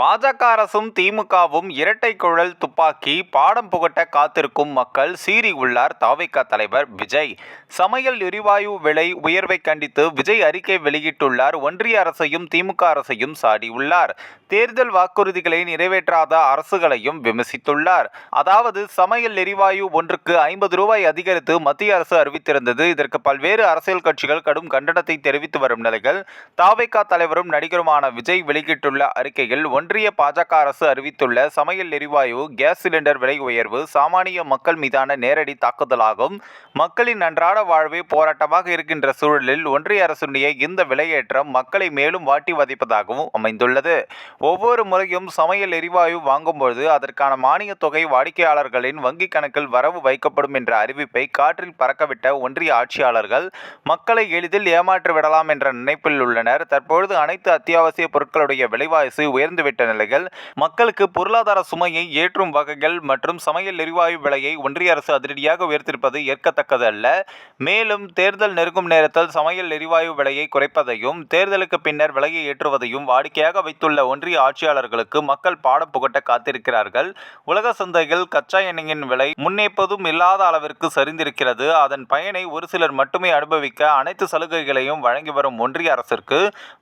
பாஜக அரசும் திமுகவும் இரட்டை குழல் துப்பாக்கி பாடம் புகட்ட காத்திருக்கும் மக்கள் சீறி உள்ளார் தாவைக்கா தலைவர் விஜய். சமையல் எரிவாயு விலை உயர்வை கண்டித்து விஜய் அறிக்கை வெளியிட்டுள்ளார். ஒன்றிய அரசையும் திமுக அரசையும் சாடியுள்ளார் தேர்தல் வாக்குறுதிகளை நிறைவேற்றாத அரசுகளையும் விமர்சித்துள்ளார். அதாவது சமையல் எரிவாயு ஒன்றுக்கு ஐம்பது ரூபாய் அதிகரித்து மத்திய அரசு அறிவித்திருந்தது. இதற்கு பல்வேறு அரசியல் கட்சிகள் கடும் கண்டனத்தை தெரிவித்து வரும் நிலையில் தாவைக்கா தலைவரும் நடிகருமான விஜய் வெளியிட்டுள்ள அறிக்கையில் ஒன்றிய பாஜக அரசு அறிவித்துள்ள சமையல் எரிவாயு கேஸ் சிலிண்டர் விலை உயர்வு சாமானிய மக்கள் மீதான நேரடி தாக்குதலாகும். மக்களின் அன்றாட வாழ்வே போராட்டமாக இருக்கின்ற சூழலில் ஒன்றிய அரசுடைய இந்த விலையேற்றம் மக்களை மேலும் வாட்டி வதைப்பதாகவும் அமைந்துள்ளது. ஒவ்வொரு முறையும் சமையல் எரிவாயு வாங்கும்பொழுது அதற்கான மானியத் தொகை வாடிக்கையாளர்களின் வங்கிக் கணக்கில் வரவு வைக்கப்படும் என்ற அறிவிப்பை காற்றில் பறக்கவிட்ட ஒன்றிய ஆட்சியாளர்கள் மக்களை எளிதில் ஏமாற்றி விடலாம் என்ற நினைப்பில் உள்ளனர். தற்பொழுது அனைத்து அத்தியாவசிய பொருட்களுடைய விலைவாசி உயர்ந்துவிட்ட நிலையில் மக்களுக்கு பொருளாதார சுமையை ஏற்றும் வகைகள் மற்றும் சமையல் எரிவாயு விலையை ஒன்றிய அரசு அதிரடியாக உயர்த்திருப்பது ஏற்கத்தக்கது அல்ல மேலும் தேர்தல் நெருங்கும் நேரத்தில் சமையல் எரிவாயு விலையை குறைப்பதையும் தேர்தலுக்கு பின்னர் விலையை ஏற்றுவதையும் வாடிக்கையாக வைத்துள்ள ஒன்றிய ஆட்சியாளர்களுக்கு மக்கள் பாடம் புகட்ட காத்திருக்கிறார்கள். உலக சந்தையில் கச்சா எண்ணெயின் விலை முன்னேப்பதும் இல்லாத அளவிற்கு சரிந்திருக்கிறது. அதன் பயனை ஒரு சிலர் மட்டுமே அனுபவிக்க அனைத்து சலுகைகளையும் வழங்கி வரும் ஒன்றிய அரசிற்கு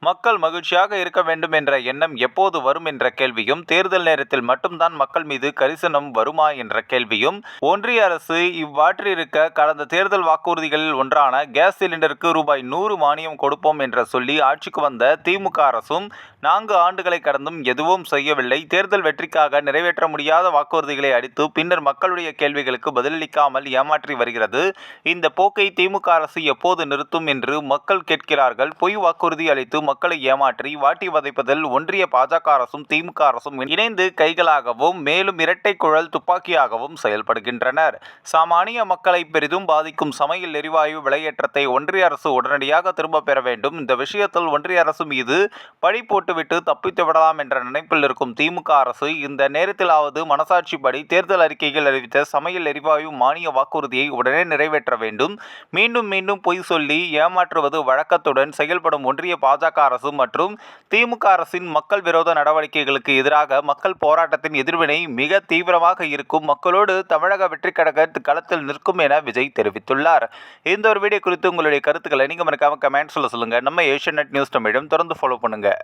மக்கள் மகிழ்ச்சியாக இருக்க வேண்டும் என்ற எண்ணம் எப்போது வரும் என்ற கேள்வியும் தேர்தல் நேரத்தில் மட்டும்தான் மக்கள் மீது கரிசனம் வருமா என்ற கேள்வியும் ஒன்றிய அரசு இவ்வாற்றிருக்க கடந்த தேர்தல் வாக்குறுதிகளில் ஒன்றான கேஸ் சிலிண்டருக்கு ரூபாய் நூறு மானியம் கொடுப்போம் என்ற சொல்லி ஆட்சிக்கு வந்த திமுக அரசும் நான்கு ஆண்டுகளை கடந்தும் எதுவும் செய்யவில்லை. தேர்தல் வெற்றிக்காக நிறைவேற்ற முடியாத வாக்குறுதிகளை அடித்து பின்னர் மக்களுடைய கேள்விகளுக்கு பதிலளிக்காமல் ஏமாற்றி வருகிறது. இந்த போக்கை திமுக அரசு எப்போது நிறுத்தும் என்று மக்கள் கேட்கிறார்கள். பொய் வாக்குறுதி அளித்து மக்களை ஏமாற்றி வாட்டி வதைப்பதில் ஒன்றிய பாஜக அரசு அரசும் திமுக அரசும் இணைந்து கைகளாகவும் மேலும் இரட்டை குழல் துப்பாக்கியாகவும் செயல்படுகின்றனர். சாமானிய மக்களை பெரிதும் பாதிக்கும் சமையல் எரிவாயு விலையேற்றத்தை ஒன்றிய அரசு உடனடியாக திரும்ப பெற வேண்டும். இந்த விஷயத்தில் ஒன்றிய அரசு மீது பழி போட்டுவிட்டு தப்பித்து விடலாம் என்ற நினைப்பில் இருக்கும் திமுக அரசு இந்த நேரத்திலாவது மனசாட்சிப்படி தேர்தல் அறிக்கையில் அறிவித்த சமையல் எரிவாயு மானிய வாக்குறுதியை உடனே நிறைவேற்ற வேண்டும். மீண்டும் மீண்டும் பொய் சொல்லி ஏமாற்றுவது வழக்கத்துடன் செயல்படும் ஒன்றிய பாஜக அரசு மற்றும் திமுக அரசின் மக்கள் விரோத நடவடிக்கைகளுக்கு எதிராக மக்கள் போராட்டத்தின் எதிர்வினை மிக தீவிரமாக இருக்கும். மக்களோடு தமிழக வெற்றி கழக களத்தில் நிற்கும் என விஜய் தெரிவித்துள்ளார். இந்த ஒரு வீடியோ குறித்து உங்களுடைய கருத்துக்களை நீங்கள் மறக்காம கமெண்ட்ஸில் சொல்லுங்கள் நம்ம ஏஷியன் நியூஸ் தமிழும் தொடர்ந்து ஃபாலோ பண்ணுங்கள்